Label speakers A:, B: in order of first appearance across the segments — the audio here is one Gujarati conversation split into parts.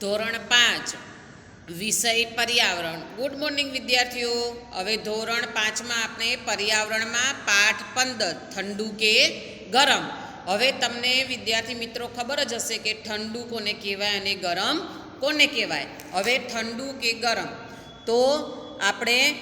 A: ધોરણ પાંચ, વિષય પર્યાવરણ. ગુડ મોર્નિંગ વિદ્યાર્થીઓ. હવે ધોરણ પાંચમાં આપણે પર્યાવરણમાં પાઠ પંદર, ઠંડુ કે ગરમ. હવે તમને વિદ્યાર્થી મિત્રો ખબર જ હશે કે ઠંડુ કોને કહેવાય અને ગરમ કોને કહેવાય. હવે ઠંડુ કે ગરમ. તો આપણે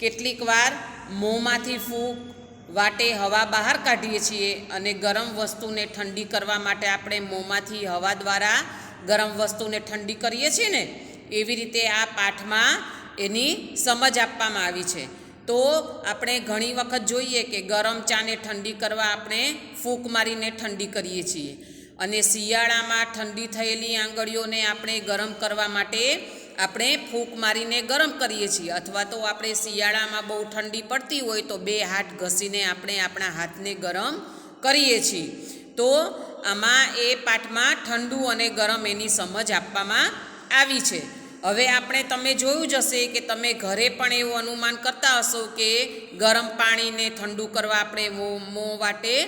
A: કેટલીક વાર મોંમાંથી ફૂંક વાટે હવા બહાર કાઢીએ છીએ અને ગરમ વસ્તુને ઠંડી કરવા માટે આપણે મોંમાંથી હવા દ્વારા ગરમ વસ્તુને ઠંડી કરીએ છીએ ને, એવી રીતે આ પાઠમાં એની સમજ આપવામાં આવી છે. તો આપણે ઘણી વખત જોઈએ કે ગરમ ચાને ઠંડી કરવા આપણે ફૂંક મારીને ઠંડી કરીએ છીએ. અને શિયાળામાં ઠંડી થયેલી આંગળીઓને આપણે ગરમ કરવા માટે આપણે ફૂંક મારીને ગરમ કરીએ છીએ. અથવા તો આપણે શિયાળામાં બહુ ઠંડી પડતી હોય તો બે હાથ ઘસીને આપણે આપણા હાથને ગરમ કરીએ છીએ. તો આમાં એ પાઠમાં ઠંડુ અને ગરમ એની સમજ આપવામાં આવી છે. હવે આપણે તમે જોયું જ હશે કે તમે ઘરે પણ એવું અનુમાન કરતા હશો કે ગરમ પાણીને ઠંડુ કરવા આપણે મોં વાટે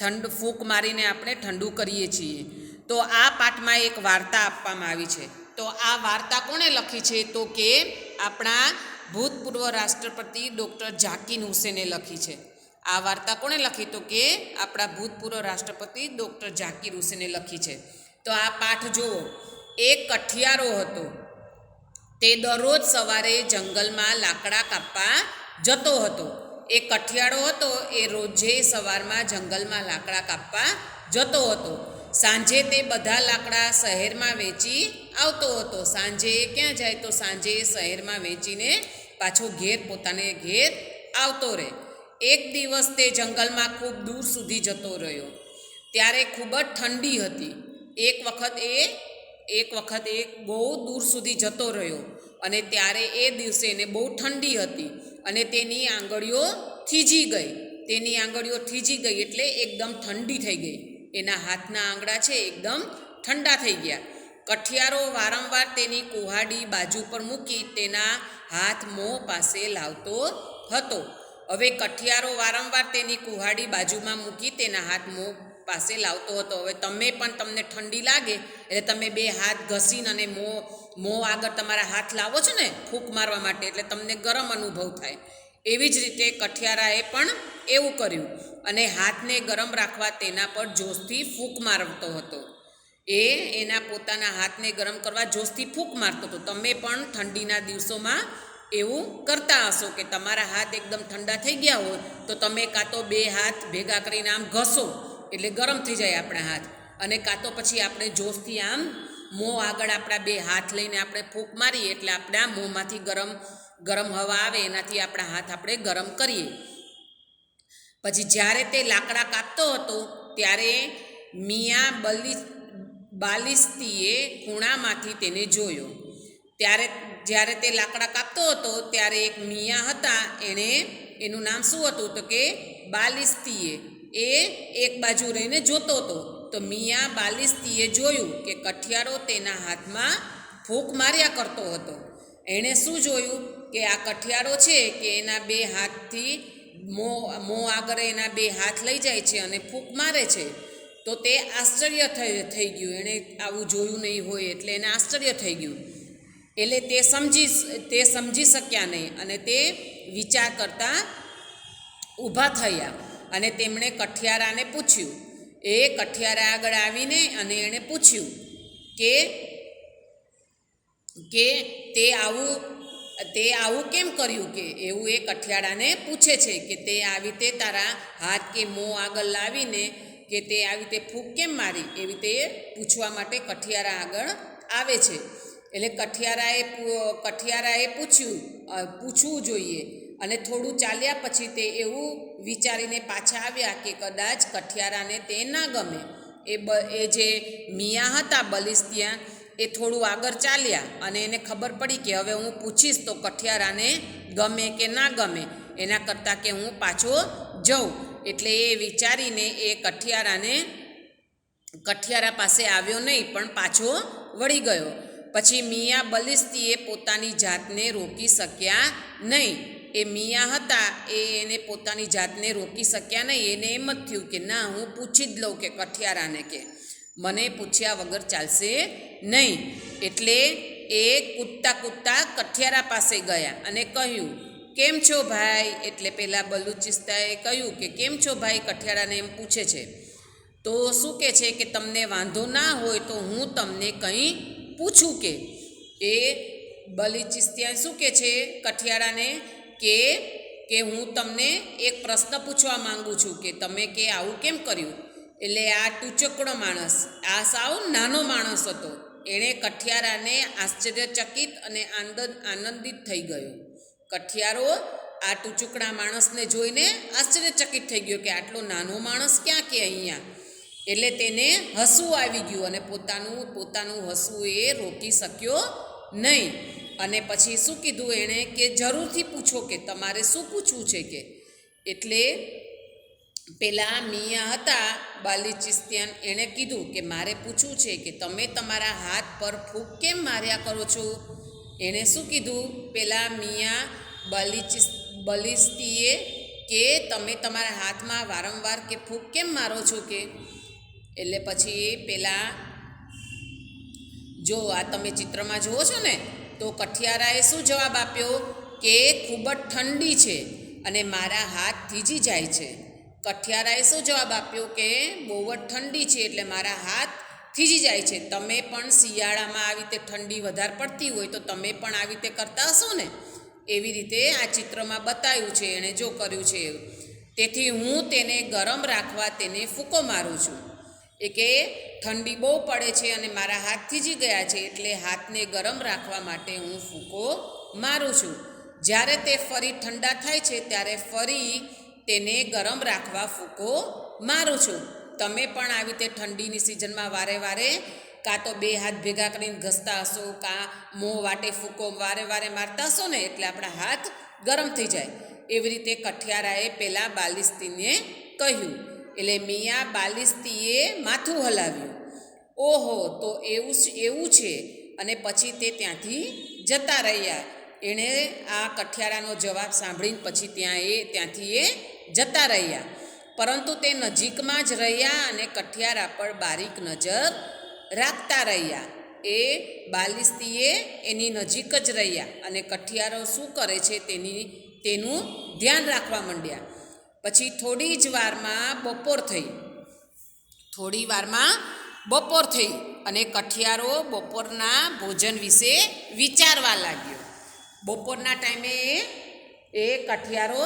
A: ઠંડ, ફૂંક મારીને આપણે ઠંડુ કરીએ છીએ. તો આ પાઠમાં એક વાર્તા આપવામાં આવી છે. તો આ વાર્તા કોણે લખી છે? તો કે આપણા ભૂતપૂર્વ રાષ્ટ્રપતિ ડૉક્ટર ઝાકીર હુસેને લખી છે. આ વાર્તા કોણે લખી? તો કે આપણા ભૂતપૂર્વ રાષ્ટ્રપતિ ડૉક્ટર ઝાકીર હુસેને લખી છે. તો આ પાઠ જુઓ. એક કઠિયારો હતો. તે દરરોજ સવારે જંગલમાં લાકડા કાપવા જતો હતો. એ કઠિયારો હતો એ રોજે સવારમાં જંગલમાં લાકડા કાપવા જતો હતો. સાંજે તે બધા લાકડા શહેરમાં વેચી આવતો હતો. સાંજે ક્યાં જાય તો સાંજે શહેરમાં વેચીને પાછો ઘેર પોતાને ઘેર આવતો રહે. એક દિવસ તે જંગલમાં ખૂબ દૂર સુધી જતો રહ્યો. ત્યારે ખૂબ જ ઠંડી હતી. એક વખત એ, એક વખત એ બહુ દૂર સુધી જતો રહ્યો અને ત્યારે એ દિવસે એને બહુ ઠંડી હતી અને તેની આંગળીઓ થીજી ગઈ. તેની આંગળીઓ થીજી ગઈ એટલે એકદમ ઠંડી થઈ ગઈ. એના હાથના આંગળા છે એકદમ ઠંડા થઈ ગયા. કઠિયારો વારંવાર તેની કુહાડી બાજુ પર મૂકી તેના હાથ મોં પાસે લાવતો હતો. હવે કઠિયારો વારંવાર તેની કુહાડી બાજુમાં મૂકી તેના હાથ મોં પાસે લાવતો હતો. હવે તમે પણ તમને ઠંડી લાગે એટલે તમે બે હાથ ઘસીને અને મોં મોં આગળ તમારા હાથ લાવો છો ને ફૂંક મારવા માટે એટલે તમને ગરમ અનુભવ થાય. એવી જ રીતે કઠિયારાએ પણ એવું કર્યું અને હાથને ગરમ રાખવા તેના પર જોશથી ફૂંક મારતો હતો. એ એના પોતાના હાથને ગરમ કરવા જોશથી ફૂંક મારતો હતો. તમે પણ ઠંડીના દિવસોમાં એવું કરતા હશો કે તમારા હાથ એકદમ ઠંડા થઈ ગયા હોય, તો તમે કાં તો બે હાથ ભેગા કરીને આમ ઘસો, એટલે ગરમ થઈ જાય આપણા હાથ. અને કાં તો પછી આપણે જોશથી આમ મોં આગળ આપણા બે હાથ લઈને આપણે ફૂંક મારીએ, એટલે આપણા મોંમાંથી ગરમ ગરમ હવા આવે, એનાથી આપણા હાથ આપણે ગરમ કરીએ. પછી જ્યારે તે લાકડા કાપતો હતો, ત્યારે મિયા બલી, બાલિસ્તીએ ખૂણામાંથી તેને જોયો. ત્યારે, જ્યારે તે લાકડા કાપતો હતો, ત્યારે એક મિયા હતા, એણે એનું નામ શું હતું તો કે બાલિસ્તીએ. એ એક બાજુ રહીને જોતો હતો. તો મિયા બાલિસ્તીએ જોયું કે કઠિયારો તેના હાથમાં ફૂંક માર્યા કરતો હતો. એણે શું જોયું? કે આ કઠિયારો છે કે એના બે હાથથી મોં મોં આગળ એના બે હાથ લઈ જાય છે અને ફૂંક મારે છે. તો તે આશ્ચર્ય થઈ થઈ ગયું. એણે આવું જોયું નહીં હોય એટલે એને આશ્ચર્ય થઈ ગયું. એટલે તે સમજી તે સમજી શક્યા નહીં અને તે વિચાર કરતા ઊભા થયા અને તેમણે કઠિયારાને પૂછ્યું. એ કઠિયારા આગળ આવીને અને એણે પૂછ્યું કે કે તે આવું તે આવું કેમ કર્યું કે એવું એ કઠિયારાને પૂછે છે કે તે આવી તે તારા હાથ કે મોં આગળ લાવીને કે તે આવી રીતે ફૂંક કેમ મારી એવી તે પૂછવા માટે કઠિયારા આગળ આવે છે. એટલે કઠિયારાએ કઠિયારાએ પૂછ્યું પૂછવું જોઈએ. અને થોડું ચાલ્યા પછી તે એવું વિચારીને પાછા આવ્યા કે કદાચ કઠિયારાને તે ના ગમે. એ બ, એ જે મિયા હતા બલિસ્તિયા એ થોડું આગળ ચાલ્યા અને એને ખબર પડી કે હવે હું પૂછીશ તો કઠિયારાને ગમે કે ના ગમે. એના કરતાં કે હું પાછો જઉં. એટલે એ વિચારીને એ કઠિયારાને, કઠિયારા પાસે આવ્યો નહીં પણ પાછો વળી ગયો. પછી મિયા બલિસ્તીએ પોતાની જાતને રોકી શક્યા નહીં. એ મિયા હતા, એ એને પોતાની જાતને રોકી શક્યા નહીં. એને એમ જ થયું કે, ના, હું પૂછી જ લઉં કે કઠિયારાને કે. મને પૂછ્યા વગર ચાલશે નહીં. એટલે એ કૂદતા કૂદતા કઠિયારા પાસે ગયા અને કહ્યું, કેમ છો ભાઈ? એટલે પહેલાં બલુચિસ્તાએ કહ્યું કે, કેમ છો ભાઈ? કઠિયારાને એમ પૂછે છે. તો શું કહે છે કે, તમને વાંધો ના હોય તો હું તમને કંઈ પૂછું કે, એ બલિચિસ્તિયા શું કે છે કઠિયારાને કે કે હું તમને એક પ્રશ્ન પૂછવા માંગુ છું કે તમે કે આવું કેમ કર્યું? એટલે આ ટૂચકડો માણસ, આ સાવ નાનો માણસ હતો. એણે કઠિયારાને આશ્ચર્યચકિત અને આનંદ, આનંદિત થઈ ગયો. કઠિયારો આ ટૂચુકડા માણસને જોઈને આશ્ચર્યચકિત થઈ ગયો કે આટલો નાનો માણસ ક્યાં કે અહીંયા? એટલે તેને હસવું આવી ગયું અને પોતાનું પોતાનું હસવું એ રોકી શક્યો નહીં. અને પછી શું કીધું એણે કે જરૂરથી પૂછો કે તમારે શું પૂછવું છે કે? એટલે પેલા મિયા હતા બાલિચિસ્તિયાન એણે કીધું કે મારે પૂછવું છે કે તમે તમારા હાથ પર ફૂંક કેમ માર્યા કરો છો? એણે શું કીધું? પેલા મિયા બલિચિસ બલિસ્તીએ કે તમે તમારા હાથમાં વારંવાર કે ફૂંક કેમ મારો છો કે? એટલે પછી પેલા જો આ તમે ચિત્રમાં જુઓ છો ને, તો કઠિયારાએ શું જવાબ આપ્યો કે ખૂબ જ ઠંડી છે અને મારા હાથ થીજી જાય છે. કઠિયારાએ શું જવાબ આપ્યો કે બહુ જ ઠંડી છે એટલે મારા હાથ થીજી જાય છે. તમે પણ શિયાળામાં આવી રીતે ઠંડી વધારે પડતી હોય તો તમે પણ આવી રીતે કરતા હશો ને? એવી રીતે આ ચિત્રમાં બતાવ્યું છે, એણે જો કર્યું છે. તેથી હું તેને ગરમ રાખવા તેને ફૂંકો મારું છું. એ કે, ઠંડી બહુ પડે છે અને મારા હાથ જ ગયા છે, એટલે હાથને ગરમ રાખવા માટે હું ફૂંકો મારું છું. જ્યારે તે ફરી ઠંડા થાય છે, ત્યારે ફરી તેને ગરમ રાખવા ફૂંકો મારું છું. તમે પણ આવી રીતે ઠંડીની સિઝનમાં વારે વારે કાં તો બે હાથ ભેગા કરીને ઘસતા હશો, કાં મોં વાટે ફૂંકો વારે વારે મારતા હશો ને, એટલે આપણા હાથ ગરમ થઈ જાય. એવી રીતે કઠિયારાએ પહેલાં બાલિસ્તીને કહ્યું. એટલે મિયા બાલિસ્તીએ માથું હલાવ્યું. ઓહો, તો એવું એવું છે. અને પછી તે ત્યાંથી જતા રહ્યા. એણે આ કઠિયારાનો જવાબ સાંભળીને પછી ત્યાં એ, ત્યાંથી એ જતા રહ્યા. પરંતુ તે નજીકમાં જ રહ્યા અને કઠિયારા પર બારીક નજર રાખતા રહ્યા. એ બાલિસ્તીએ એની નજીક જ રહ્યા અને કઠિયારો શું કરે છે તેની, તેનું ધ્યાન રાખવા માંડ્યા. પછી થોડી જ વારમાં બપોર થઈ. થોડી વારમાં બપોર થઈ અને કઠિયારો બપોરના ભોજન વિશે વિચારવા લાગ્યો. બપોરના ટાઈમે એ કઠિયારો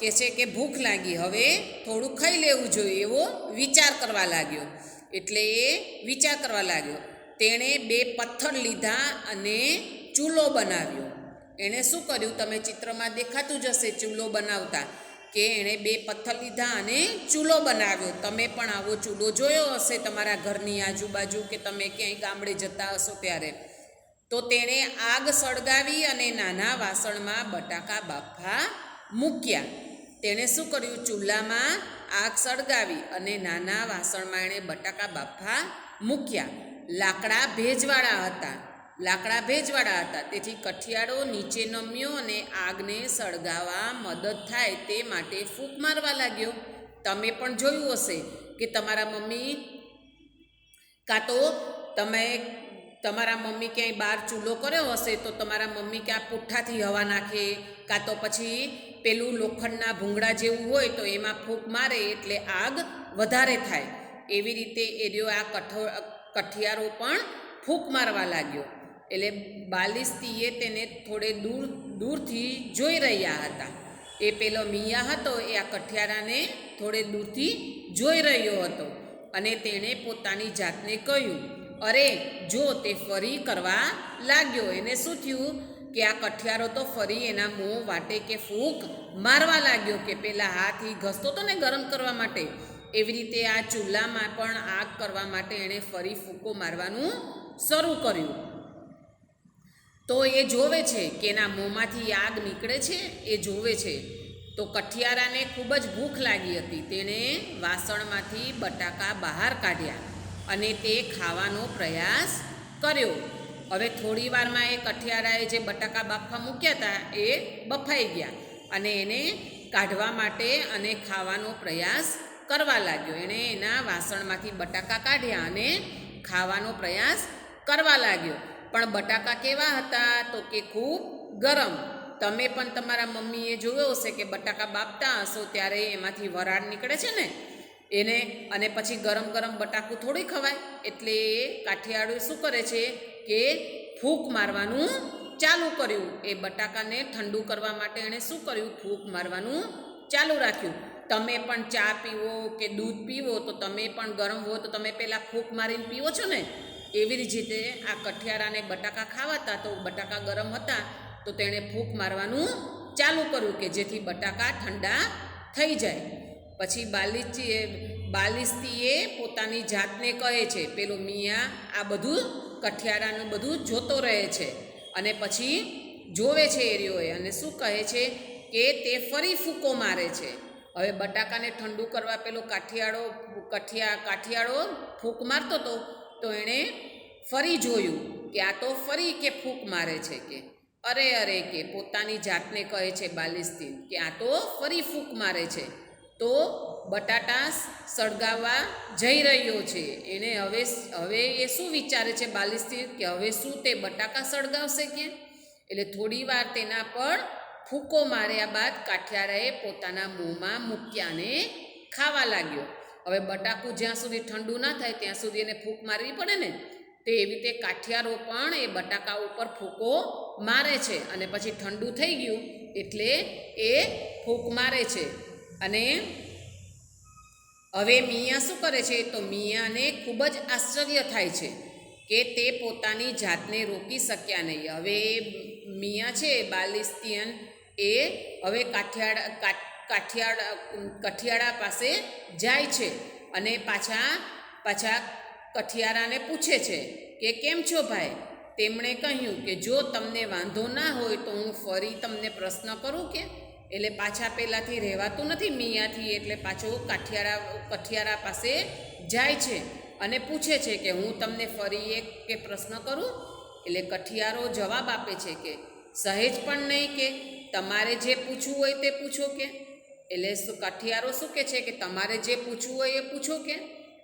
A: કહે છે કે ભૂખ લાગી, હવે થોડું ખાઈ લેવું જોઈએ એવો વિચાર કરવા લાગ્યો. એટલે એ વિચાર કરવા લાગ્યો. તેણે બે પથ્થર લીધા અને ચૂલો બનાવ્યો. એણે શું કર્યું? તમે ચિત્રમાં દેખાતું જ હશે ચૂલો બનાવતા. કે એણે બે પથ્થર લીધા અને ચૂલો બનાવ્યો. તમે પણ આવો ચૂલો જોયો હશે તમારા ઘરની આજુબાજુ કે તમે ક્યાંય ગામડે જતા હશો ત્યારે. તો તેણે આગ સળગાવી અને નાના વાસણમાં બટાકા બાફા મૂક્યા. તેણે શું કર્યું? ચૂલામાં આગ સળગાવી અને નાના વાસણમાં એણે બટાકા બાફા મૂક્યા. લાકડા ભેજવાળા હતા. લાકડા ભેજવાળા હતા. તેથી કઠિયાળો નીચે નમ્યો અને આગને સળગાવવા મદદ થાય તે માટે ફૂંક મારવા લાગ્યો. તમે પણ જોયું હશે કે તમારા મમ્મી કાં તો તમે તમારા મમ્મી ક્યાંય બહાર ચૂલો કર્યો હશે તો તમારા મમ્મી ક્યાં પુઠ્ઠાથી હવા નાખે, કાં તો પછી પેલું લોખંડના ભૂંગળા જેવું હોય તો એમાં ફૂંક મારે એટલે આગ વધારે થાય. એવી રીતે એ રહ્યો આ કઠો કઠિયારો પણ ફૂંક મારવા લાગ્યો. એટલે બાલિસ્તીએ તેને થોડે દૂર, દૂરથી જોઈ રહ્યા હતા. એ પેલો મિયા હતો, એ આ કઠિયારાને થોડે દૂરથી જોઈ રહ્યો હતો અને તેણે પોતાની જાતને કહ્યું, અરે, જો તે ફરી કરવા લાગ્યો, એને શું થયું? કે આ કઠિયારો તો ફરી એના મોં વાટે કે ફૂંક મારવા લાગ્યો કે પેલા હાથી ઘસતો હતો ને ગરમ કરવા માટે? એવી રીતે આ ચૂલામાં પણ આગ કરવા માટે એણે ફરી ફૂંકો મારવાનું શરૂ કર્યું. તો એ જોવે છે કે એના મોંમાંથી આગ નીકળે છે, એ જોવે છે. તો કઠિયારાને ખૂબ જ ભૂખ લાગી હતી. તેણે વાસણમાંથી બટાકા બહાર કાઢ્યા અને તે ખાવાનો પ્રયાસ કર્યો. હવે થોડી વારમાં એ કઠિયારાએ જે બટાકા બાફવા મૂક્યા હતા, એ બફાઈ ગયા અને એને કાઢવા માટે અને ખાવાનો પ્રયાસ કરવા લાગ્યો. એણે એના વાસણમાંથી બટાકા કાઢ્યા અને ખાવાનો પ્રયાસ કરવા લાગ્યો. પણ બટાકા કેવા હતા તો કે ખૂબ ગરમ. તમે પણ તમારા મમ્મીએ જોયો હશે કે બટાકા બાફતા હશો ત્યારે એમાંથી વરાળ નીકળે છે ને? એને અને પછી ગરમ ગરમ બટાકું થોડી ખવાય. એટલે કાઠિયાવાડી શું કરે છે કે ફૂંક મારવાનું ચાલુ કર્યું. એ બટાકાને ઠંડુ કરવા માટે એણે શું કર્યું? ફૂંક મારવાનું ચાલુ રાખ્યું. તમે પણ ચા પીવો કે દૂધ પીવો તો તમે પણ ગરમ હો તો તમે પહેલાં ફૂંક મારીને પીવો છો ને? એવી રીતે આ કઠિયારાને બટાકા ખાવાતા તો બટાકા ગરમ હતા, તો તેણે ફૂંક મારવાનું ચાલુ કર્યું કે જેથી બટાકા ઠંડા થઈ જાય. પછી બાલિસ્તીએ બાલિસ્તીએ પોતાની જાતને કહે છે, પેલો મિયા આ બધું કઠિયારાનું બધું જોતો રહે છે. અને પછી જોવે છે એરિયોએ અને શું કહે છે કે તે ફરી ફૂંકો મારે છે. હવે બટાકાને ઠંડુ કરવા પેલો કાઠિયાળો, કઠિયા, કાઠિયાળો ફૂંક મારતો હતો તો એણે ફરી જોયું કે આ તો ફરી કે ફૂંક મારે છે કે. અરે અરે કે, પોતાની જાતને કહે છે બાલિસ્તીન કે આ તો ફરી ફૂંક મારે છે. તો બટાટા સળગાવવા જઈ રહ્યો છે. એણે હવે હવે એ શું વિચારે છે બાલિસ્તીન કે હવે શું તે બટાકા સળગાવશે કે? એટલે થોડી વાર તેના પર ફૂંકો માર્યા બાદ કાઠિયારાએ પોતાના મોંમાં મૂક્યાને ખાવા લાગ્યો. હવે બટાકું જ્યાં સુધી ઠંડુ ના થાય ત્યાં સુધી એને ફૂંક મારવી પડે ને, તે એવી રીતે કાઠિયારો પણ એ બટાકા ઉપર ફૂંકો મારે છે અને પછી ઠંડુ થઈ ગયું એટલે એ ફૂંક મારે છે. અને હવે મિયા શું કરે છે? તો મિયાને ખૂબ જ આશ્ચર્ય થાય છે કે તે પોતાની જાતને રોકી શક્યા નહીં. હવે મિયા છે, બાલિસ્તિયન, એ હવે કાઠિયાડા કાઠિયાડા કઠિયાળા પાસે જાય છે અને પાછા પાછા કઠિયારાને પૂછે છે કે કેમ છો ભાઈ? તેમણે કહ્યું કે જો તમને વાંધો ના હોય તો હું ફરી તમને પ્રશ્ન કરું કે? એટલે પાછા પહેલાંથી રહેવાતું નથી, મિયાથી એટલે પાછો કાઠિયારા, કઠિયારા પાસે જાય છે અને પૂછે છે કે હું તમને ફરી એક કે પ્રશ્ન કરું? એટલે કઠિયારો જવાબ આપે છે કે, સહેજ પણ નહીં કે, તમારે જે પૂછવું હોય તે પૂછો કે. એટલે શું કઠિયારો શું કે છે કે તમારે જે પૂછવું હોય એ પૂછો કે?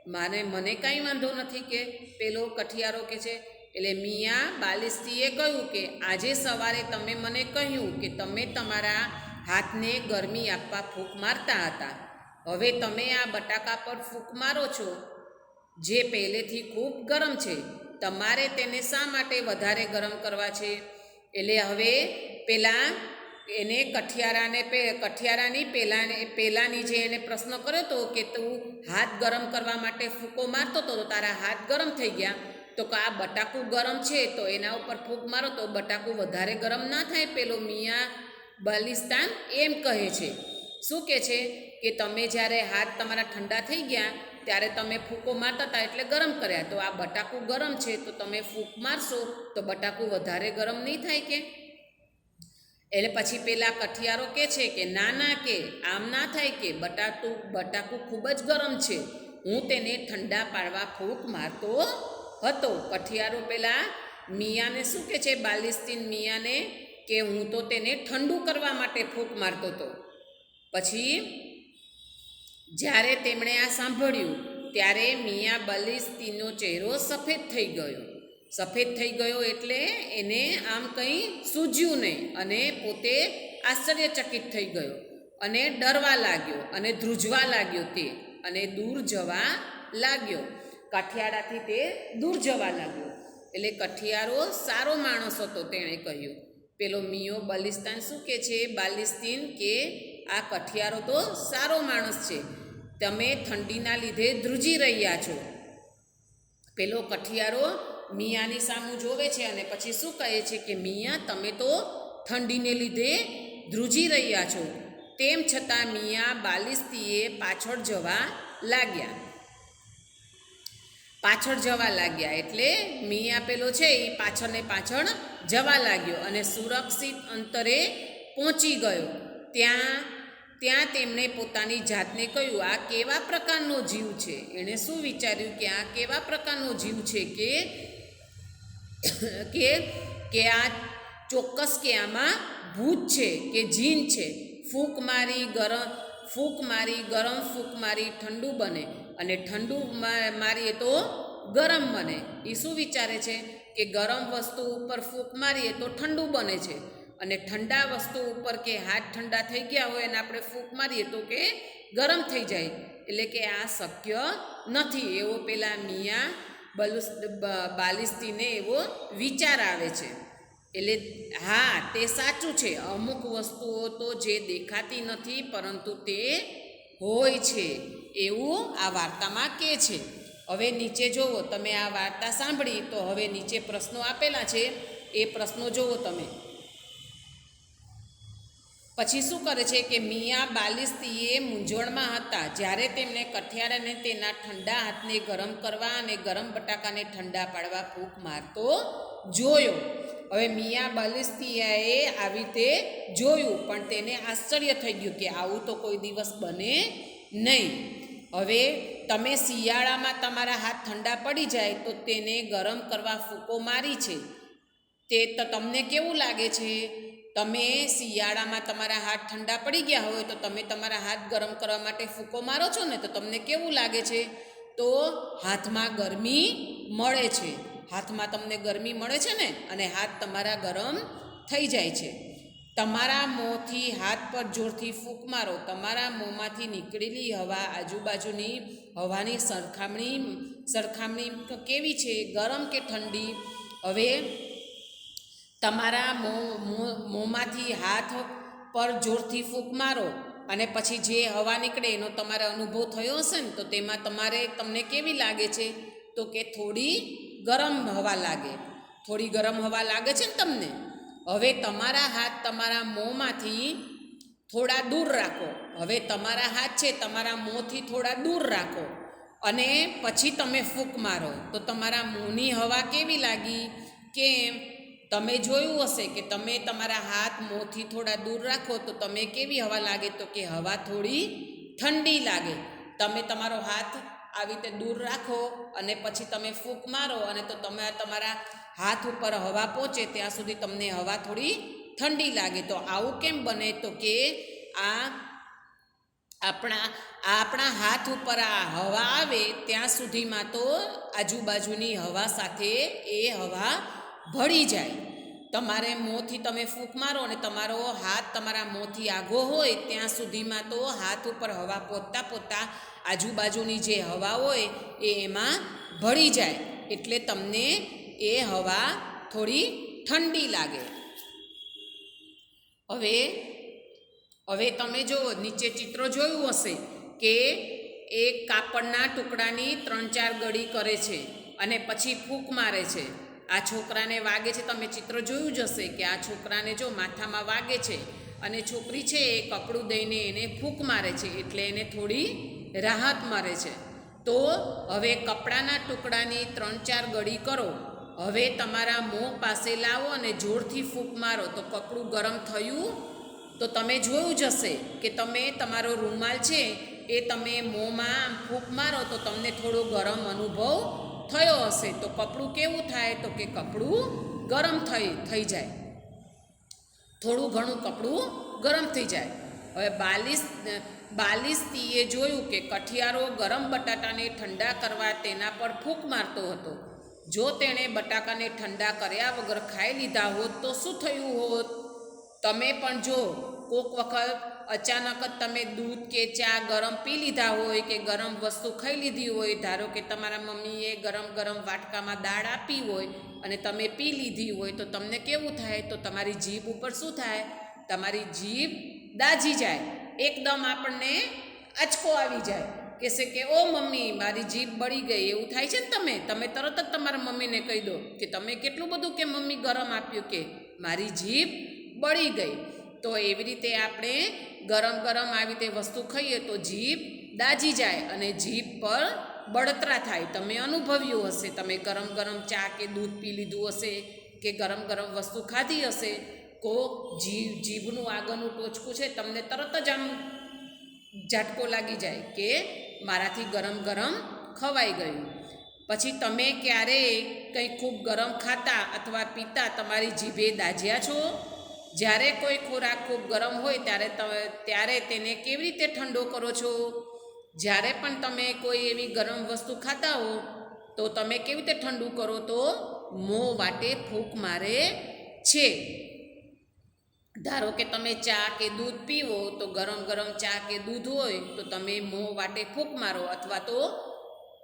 A: મારે મને કાંઈ વાંધો નથી કે પેલો કઠિયારો કે છે. એટલે મિયા બાલિસ્તીએ કહ્યું કે આજે સવારે તમે મને કહ્યું કે તમે તમારા હાથને ગરમી આપવા ફૂંક મારતા હતા. હવે તમે આ બટાકા પર ફૂંક મારો છો, જે પહેલેથી ખૂબ ગરમ છે. તમારે તેને શા માટે વધારે ગરમ કરવા છે? એટલે હવે પેલા એને કઠિયારાને પે, કઠિયારાની પહેલાં પહેલાંની જે એને પ્રશ્ન કર્યો હતો કે તું હાથ ગરમ કરવા માટે ફૂંકો મારતો હતો, તો તારા હાથ ગરમ થઈ ગયા. તો કે આ બટાકું ગરમ છે, તો એના ઉપર ફૂંક મારો, તો બટાકું વધારે ગરમ ના થાય પેલો મિયા બાલિસ્તાન એમ કહે છે. શું કહે છે? કે તમે જ્યારે હાથ તમારા ઠંડા થઈ ગયા, ત્યારે તમે ફૂંકો મારતા હતા એટલે ગરમ કર્યા. તો આ બટાકું ગરમ છે, તો તમે ફૂંક મારશો, તો બટાકું વધારે ગરમ નહીં થાય કે? એટલે પછી પેલા કઠિયારો કે છે કે ના ના કે, આમ ના થાય કે, બટાટું, બટાકું ખૂબ જ ગરમ છે. હું તેને ઠંડા પાડવા ફૂંક મારતો હતો. કઠિયારો પેલા મિયાને શું કે છે બાલિસ્તીન મિયાને કે હું તો તેને ઠંડુ કરવા માટે ફૂંક મારતો હતો. પછી જ્યારે તેમણે આ સાંભળ્યું, ત્યારે મિયા બલિસ્તીનનો ચહેરો સફેદ થઈ ગયો. સફેદ થઈ ગયો એટલે એને આમ કંઈ સૂજ્યું નહીં અને પોતે આશ્ચર્યચકિત થઈ ગયો અને ડરવા લાગ્યો અને ધ્રુજવા લાગ્યો તે અને દૂર જવા લાગ્યો. કાઠિયાડાથી તે દૂર જવા લાગ્યો. એટલે કઠિયારો સારો માણસ હતો તેણે કહ્યું. પેલો મિયો બલિસ્તાન શું કે છે? બાલિસ્તીન કે આ કઠિયારો તો સારો માણસ છે. તમે ઠંડીના લીધે ધ્રુજી રહ્યા છો. પેલો કઠિયારો મિયાની સામું જોવે છે અને પછી શું કહે છે કે, મિયા, તમે તો ઠંડીને લીધે ધ્રુજી રહ્યા છો. તેમ છતાં મિયા બાલિસ્તીએ પાછળ જવા લાગ્યા. પાછળ જવા લાગ્યા એટલે મિયા પેલો છે એ પાછળ ને પાછળ જવા લાગ્યો અને સુરક્ષિત અંતરે પહોંચી ગયો. ત્યાં ત્યાં તેમણે પોતાની જાતને કહ્યું, આ કેવા પ્રકારનો જીવ છે? એણે શું વિચાર્યું કે, આ કેવા પ્રકારનો જીવ છે કે કે કે આ ચોક્કસ કે આમાં ભૂત છે, કે જીન છે. ફૂંક મારી ગરમ, ફૂંક મારી ગરમ, ફૂંક મારી ઠંડુ બને. અને ઠંડુ મારીએ તો ગરમ બને. એ શું વિચારે છે? કે ગરમ વસ્તુ ઉપર ફૂંક મારીએ તો ઠંડુ બને છે. અને ઠંડા વસ્તુ ઉપર કે હાથ ઠંડા થઈ ગયા હોય અને આપણે ફૂંક મારીએ તો કે ગરમ થઈ જાય. એટલે કે આ શક્ય નથી. એવો પેલા મિયા બલુસ બાલિસ્તીને એવો વિચાર આવે છે. એટલે હા, તે સાચું છે. અમુક વસ્તુઓ તો જે દેખાતી નથી, પરંતુ તે હોય છે એવું આ વાર્તામાં કહે છે. હવે નીચે જુઓ તમે આ વાર્તા સાંભળી, તો હવે નીચે પ્રશ્નો આપેલા છે. એ પ્રશ્નો જુઓ તમે. પછી શું કરે છે કે મિયા બાલિસ્તીએ મૂંઝવણમાં હતા. જ્યારે તેમણે કઠિયારાને તેના ઠંડા હાથને ગરમ કરવા અને ગરમ બટાકાને ઠંડા પાડવા ફૂંક મારતો જોયો. હવે મિયા બાલિસ્તિયાએ આવી રીતે જોયું, પણ તેને આશ્ચર્ય થઈ ગયું કે આવું તો કોઈ દિવસ બને નહીં. હવે તમે શિયાળામાં તમારા હાથ ઠંડા પડી જાય તો તેને ગરમ કરવા ફૂંકો મારી છે. તે તો તમને કેવું લાગે છે? તમે શિયાળામાં તમારા હાથ ઠંડા પડી ગયા હોય તો તમે તમારા હાથ ગરમ કરવા માટે ફૂંકો મારો છો ને તો તમને કેવું લાગે છે? તો હાથમાં ગરમી મળે છે. હાથમાં તમને ગરમી મળે છે ને? અને હાથ તમારા ગરમ થઈ જાય છે. તમારા મોંથી હાથ પર જોરથી ફૂંક મારો. તમારા મોંમાંથી નીકળેલી હવા, આજુબાજુની હવાની સરખામણી સરખામણી કેવી છે? ગરમ કે ઠંડી? હવે તમારા મોંમાંથી હાથ પર જોરથી ફૂંક મારો અને પછી જે હવા નીકળે એનો તમારે અનુભવ થયો હશે ને, તો તેમાં તમારે તમને કેવી લાગે છે? તો કે થોડી ગરમ હવા લાગે. થોડી ગરમ હવા લાગે છે ને તમને? હવે તમારા હાથ તમારા મોંમાંથી થોડા દૂર રાખો. હવે તમારા હાથ છે તમારા મોંથી થોડા દૂર રાખો. અને પછી તમે ફૂંક મારો. તો તમારા મોંની હવા કેવી લાગી? કે તમે જોયું હશે કે તમે તમારા હાથ મોંથી થોડા દૂર રાખો તો તમે કેવી હવા લાગે? તો કે હવા થોડી ઠંડી લાગે. તમે તમારો હાથ આવી રીતે દૂર રાખો અને પછી તમે ફૂંક મારો અને તો તમે તમારા હાથ ઉપર હવા પહોંચે ત્યાં સુધી તમને હવા થોડી ઠંડી લાગે. તો આવું કેમ બને? તો કે આ આપણા આપણા હાથ ઉપર આ હવા આવે ત્યાં સુધીમાં તો આજુબાજુની હવા સાથે એ હવા ભળી જાય. તમારે મોંથી તમે ફૂંક મારો અને તમારો હાથ તમારા મોંથી આગો હોય, ત્યાં સુધીમાં તો હાથ ઉપર હવા પોતતા પોતતા આજુબાજુની જે હવા હોય, એ એમાં ભળી જાય. એટલે તમને એ હવા થોડી ઠંડી લાગે. હવે હવે તમે જો નીચે ચિત્રો જોયું હશે કે એક કાપડના ટુકડાની ત્રણ ચાર ગળી કરે છે અને પછી ફૂંક મારે છે. આ છોકરાને વાગે છે, તમે ચિત્ર જોયું જ હશે કે આ છોકરાને જો માથામાં વાગે છે અને છોકરી છે એ કપડું દઈને એને ફૂંક મારે છે, એટલે એને થોડી રાહત મળે છે. તો હવે કપડાના ટુકડાની ત્રણ ચાર ગળી કરો. હવે તમારા મોં પાસે લાવો અને જોરથી ફૂંક મારો. તો કપડું ગરમ થયું તો તમે જોયું જ હશે કે તમે તમારો રૂમાલ છે એ તમે મોંમાં ફૂંક મારો તો તમને થોડો ગરમ અનુભવ થયો હશે, તો કપડું કેવું થાય તો કે કપડું ગરમ થઈ થઈ જાય. થોડું ઘણું કપડું ગરમ થઈ જાય. હવે બાલિશ બાલિસ્તીએ જોયું કે કઠિયારો ગરમ બટાટાને ઠંડા કરવા તેના પર ફૂંક મારતો હતો. જો તેણે બટાકાને ઠંડા કર્યા વગર ખાઈ લીધા હોત તો શું થયું હોત? તમે પણ જો કોક વખત અચાનક જ તમે દૂધ કે ચા ગરમ પી લીધા હોય કે ગરમ વસ્તુ ખાઈ લીધી હોય, ધારો કે તમારા મમ્મીએ ગરમ ગરમ વાટકામાં દાળ આપી હોય અને તમે પી લીધી હોય, તો તમને કેવું થાય? તો તમારી જીભ ઉપર શું થાય? તમારી જીભ દાજી જાય. એકદમ આપણને આંચકો આવી જાય. કહેશે કે, ઓ મમ્મી, મારી જીભ બળી ગઈ. એવું થાય છે ને તમે? તમે તરત જ તમારા મમ્મીને કહી દો કે, તમે કેટલું બધું કે મમ્મી ગરમ આપ્યું કે, મારી જીભ બળી ગઈ. તો એવી રીતે આપણે ગરમ ગરમ આવી રીતે વસ્તુ ખાઈએ તો જીભ દાજી જાય અને જીભ પર બળતરા થાય. તમે અનુભવ્યું હશે, તમે ગરમ ગરમ ચા કે દૂધ પી લીધું હશે કે ગરમ ગરમ વસ્તુ ખાધી હશે કો જીભ, જીભનું આગળનું ટોચકું છે, તમને તરત જ આમ ઝાટકો લાગી જાય કે મારાથી ગરમ ગરમ ખવાઈ ગયું. પછી તમે ક્યારેય કંઈ ખૂબ ગરમ ખાતા અથવા પીતા તમારી જીભે દાજ્યા છો? જ્યારે કોઈ ખોરાક ખૂબ ગરમ હોય ત્યારે તમે ત્યારે તેને કેવી રીતે ઠંડો કરો છો? જ્યારે પણ તમે કોઈ એવી ગરમ વસ્તુ ખાતા હો, તો તમે કેવી રીતે ઠંડુ કરો? તો મોં વાટે ફૂંક મારે છે. ધારો કે તમે ચા કે દૂધ પીવો, તો ગરમ ગરમ ચા કે દૂધ હોય, તો તમે મોં વાટે ફૂંક મારો અથવા તો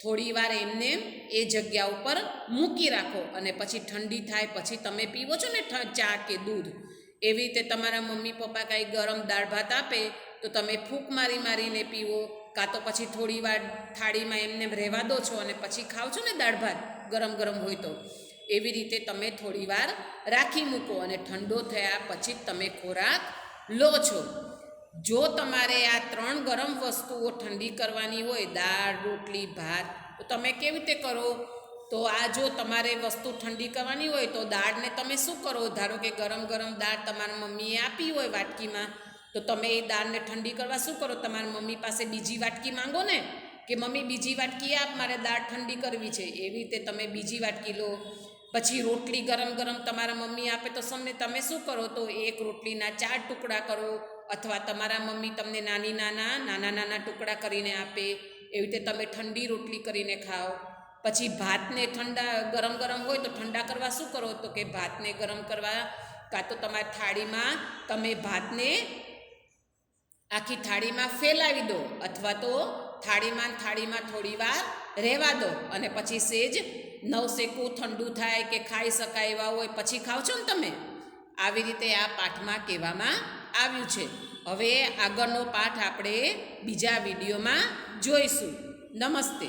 A: થોડી વાર એમને એ જગ્યા ઉપર મૂકી રાખો અને પછી ઠંડી થાય, પછી તમે પીવો છો ને ચા કે દૂધ? એવી રીતે તમારા મમ્મી પપ્પા કાંઈ ગરમ દાળ ભાત આપે, તો તમે ફૂંક મારી મારીને પીવો, કાં તો પછી થોડી વાર થાળીમાં એમને રહેવા દો છો અને પછી ખાઓ છો ને દાળ ભાત, ગરમ ગરમ હોય તો. એવી રીતે તમે થોડી વાર રાખી મૂકો અને ઠંડો થયા પછી જ તમે ખોરાક લો છો. જો તમારે આ ત્રણ ગરમ વસ્તુઓ ઠંડી કરવાની હોય, દાળ, રોટલી, ભાત, તો તમે કેવી રીતે કરો? તો આ જો તમારે વસ્તુ ઠંડી કરવાની હોય તો દાળને તમે શું કરો? ધારો કે ગરમ ગરમ દાળ તમારા મમ્મીએ આપી હોય વાટકીમાં, તો તમે એ દાળને ઠંડી કરવા શું કરો? તમારા મમ્મી પાસે બીજી વાટકી માંગો ને કે, મમ્મી, બીજી વાટકી આપ, મારે દાળ ઠંડી કરવી છે. એવી રીતે તમે બીજી વાટકી લો. પછી રોટલી ગરમ ગરમ તમારા મમ્મી આપે તો સમને તમે શું કરો? તો એક રોટલીના ચાર ટુકડા કરો અથવા તમારા મમ્મી તમને નાની નાના નાના નાના ટુકડા કરીને આપે. એવી રીતે તમે ઠંડી રોટલી કરીને ખાઓ. પછી ભાતને ઠંડા, ગરમ ગરમ હોય તો ઠંડા કરવા શું કરો? તો કે ભાતને ગરમ કરવા કાં તો તમારી થાળીમાં તમે ભાતને આખી થાળીમાં ફેલાવી દો અથવા તો થાળીમાં થાળીમાં થોડી વાર રહેવા દો અને પછી સેજ નવસેકું ઠંડુ થાય કે ખાઈ શકાય એવા હોય પછી ખાવ છો ને તમે? આવી રીતે આ પાઠમાં કહેવામાં આવ્યું છે. હવે આગળનો પાઠ આપણે બીજા વિડીયોમાં જોઈશું. નમસ્તે.